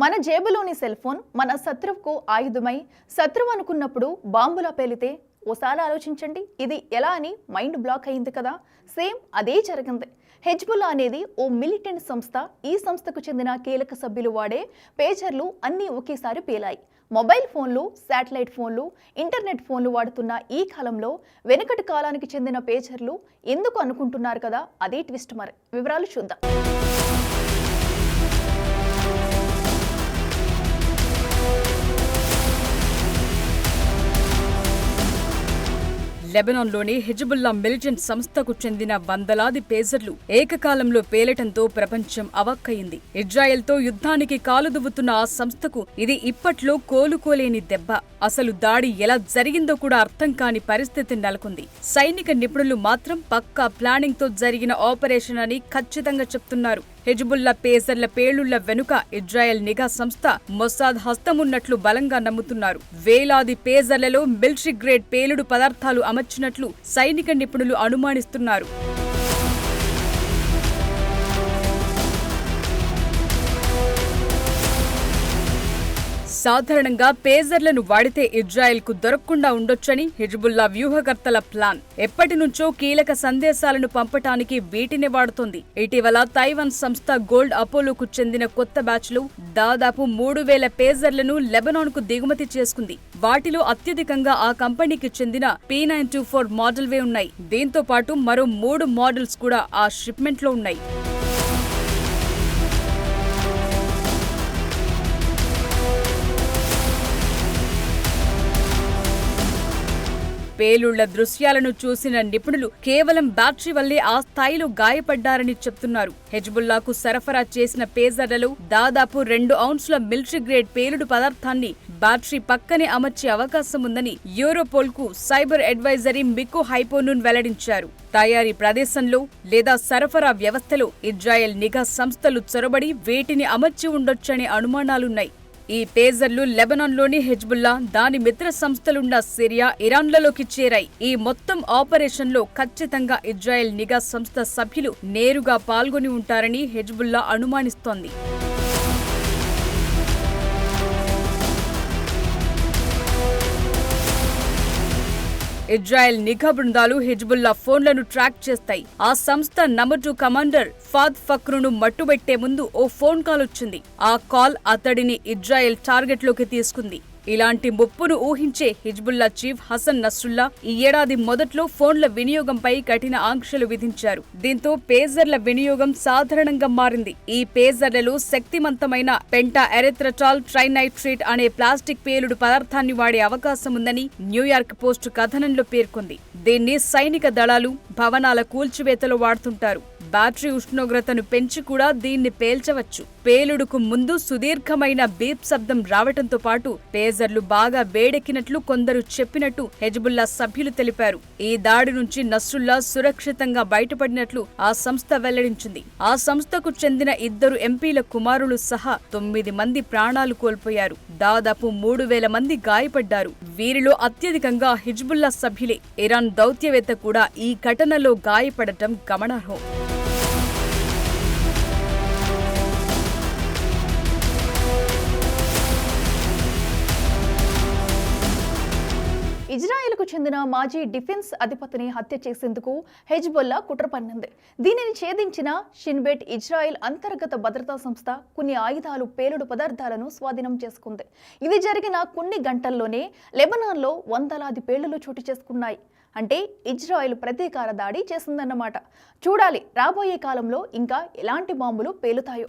మన జేబులోని cell phone మన శత్రువుకు ఆయుధమై శత్రువు అనుకున్నప్పుడు బాంబులా పేలితే ఓసారి ఆలోచించండి. ఇది ఎలా అని మైండ్ బ్లాక్ అయింది కదా. సేమ్ అదే జరిగింది. హెజ్బుల్లా అనేది ఓ మిలిటెంట్ సంస్థ. ఈ సంస్థకు చెందిన కీలక సభ్యులు వాడే పేజర్లు అన్నీ ఒకేసారి పేలాయి. మొబైల్ ఫోన్లు శాటిలైట్ ఫోన్లు ఇంటర్నెట్ ఫోన్లు వాడుతున్న ఈ కాలంలో వెనుకటి కాలానికి చెందిన పేజర్లు ఎందుకు అనుకుంటున్నారు కదా? అదే ట్విస్ట్ మరి. వివరాలు చూద్దాం. లెబనాన్లోని హిజబుల్లా మిలిటెంట్ సంస్థకు చెందిన వందలాది పేజర్లు ఏకకాలంలో పేలటంతో ప్రపంచం అవక్కయింది. ఇజ్రాయెల్తో యుద్ధానికి కాలుదువ్వుతున్న ఆ సంస్థకు ఇది ఇప్పట్లో కోలుకోలేని దెబ్బ. అసలు దాడి ఎలా జరిగిందో కూడా అర్థం కాని పరిస్థితి నెలకొంది. సైనిక నిపుణులు మాత్రం పక్కా ప్లానింగ్తో జరిగిన ఆపరేషన్ అని ఖచ్చితంగా చెప్తున్నారు. హెజ్బుల్లా పేజర్ల పేలుళ్ళ వెనుక ఇజ్రాయెల్ నిఘా సంస్థ మొసాద్ హస్తమున్నట్లు బలంగా నమ్ముతున్నారు. వేలాది పేజర్లలో మిలిటరీ గ్రేడ్ పేలుడు పదార్థాలు అమర్చినట్లు సైనిక నిపుణులు అనుమానిస్తున్నారు. సాధారణంగా పేజర్లను వాడితే ఇజ్రాయెల్కు దొరకకుండా ఉండొచ్చని హిజ్బుల్లా వ్యూహకర్తల ప్లాన్. ఎప్పటి నుంచో కీలక సందేశాలను పంపటానికి వీటిని వాడుతోంది. ఇటీవల తైవాన్ సంస్థ గోల్డ్ అపోలోకు చెందిన కొత్త బ్యాచ్లు దాదాపు మూడు వేల పేజర్లను లెబనాన్కు దిగుమతి చేసుకుంది. వాటిలో అత్యధికంగా ఆ కంపెనీకి చెందిన పీ నైన్ టూ ఫోర్ మోడల్వే ఉన్నాయి. దీంతో పాటు మరో మూడు మోడల్స్ కూడా ఆ షిప్మెంట్లో ఉన్నాయి. పేలుళ్ళ దృశ్యాలను చూసిన నిపుణులు కేవలం బ్యాటరీ వల్లే ఆ స్థాయిలో గాయపడ్డారని చెప్తున్నారు. హెజ్బుల్లాకు సరఫరా చేసిన పేజర్లలో దాదాపు రెండు ఔన్స్ల మిలిటరీ గ్రేడ్ పేలుడు పదార్థాన్ని బ్యాటరీ పక్కనే అమర్చే అవకాశం ఉందని యూరోపోల్కు సైబర్ అడ్వైజరీ మికో హైపోనూన్ వెల్లడించారు. తయారీ ప్రదేశంలో లేదా సరఫరా వ్యవస్థలో ఇజ్రాయెల్ నిఘా సంస్థలు చొరబడి వేటిని అమర్చి ఉండొచ్చనే అనుమానాలున్నాయి. ఈ పేజర్లు లెబనాన్లోని హెజ్బుల్లా దాని మిత్ర సంస్థలున్న సిరియా ఇరాన్లలోకి చేరాయి. ఈ మొత్తం ఆపరేషన్లో ఖచ్చితంగా ఇజ్రాయెల్ నిఘా సంస్థ సభ్యులు నేరుగా పాల్గొని ఉంటారని హెజ్బుల్లా అనుమానిస్తోంది. ఇజ్రాయెల్ నిఘా బృందాలు హిజ్బుల్లా ఫోన్లను ట్రాక్ చేస్తాయి. ఆ సంస్థ నంబర్ టూ కమాండర్ ఫాద్ ఫక్రును మట్టుబెట్టే ముందు ఓ ఫోన్ కాల్ వచ్చింది. ఆ కాల్ అతడిని ఇజ్రాయెల్ టార్గెట్లోకి తీసుకుంది. ఇలాంటి ముప్పును ఊహించే హిజ్బుల్లా చీఫ్ హసన్ నస్రుల్లా ఈ ఏడాది మొదట్లో ఫోన్ల వినియోగంపై కఠిన ఆంక్షలు విధించారు. దీంతో పేజర్ల వినియోగం సాధారణంగా మారింది. ఈ పేజర్లలో శక్తివంతమైన పెంటా ఎరెథ్రటాల్ ట్రైనైట్రేట్ అనే ప్లాస్టిక్ పేలుడు పదార్థాన్ని వాడే అవకాశం ఉందని న్యూయార్క్ పోస్ట్ కథనంలో పేర్కొంది. దీన్ని సైనిక దళాలు భవనాల కూల్చివేతలో వాడుతుంటారు. బ్యాటరీ ఉష్ణోగ్రతను పెంచి కూడా దీన్ని పేల్చవచ్చు. పేలుడుకు ముందు సుదీర్ఘమైన బీప్ శబ్దం రావటంతో పాటు పేజర్లు బాగా వేడెక్కినట్లు కొందరు చెప్పినట్టు హెజ్బుల్లా సభ్యులు తెలిపారు. ఈ దాడి నుంచి నస్రుల్లా సురక్షితంగా బయటపడినట్లు ఆ సంస్థ వెల్లడించింది. ఆ సంస్థకు చెందిన ఇద్దరు ఎంపీల కుమారులు సహా తొమ్మిది మంది ప్రాణాలు కోల్పోయారు. దాదాపు మూడు వేల మంది గాయపడ్డారు. వీరిలో అత్యధికంగా హిజ్బుల్లా సభ్యులే. ఇరాన్ దౌత్యవేత్త కూడా ఈ ఘటనలో గాయపడటం గమనార్హం. చెందిన మాజీ డిఫెన్స్ అధిపతిని హత్య చేసేందుకు హెజ్బొల్లా కుట్ర పన్నింది. దీనిని ఛేదించిన షిన్బెట్ ఇజ్రాయెల్ అంతర్గత భద్రతా సంస్థ కొన్ని ఆయుధాలు పేలుడు పదార్థాలను స్వాధీనం చేసుకుంది. ఇది జరిగిన కొన్ని గంటల్లోనే లెబనాన్లో వందలాది పేలులు చోటు చేసుకున్నాయి. అంటే ఇజ్రాయెల్ ప్రతీకార దాడి చేసిందన్నమాట. చూడాలి రాబోయే కాలంలో ఇంకా ఎలాంటి బాంబులు పేలుతాయో.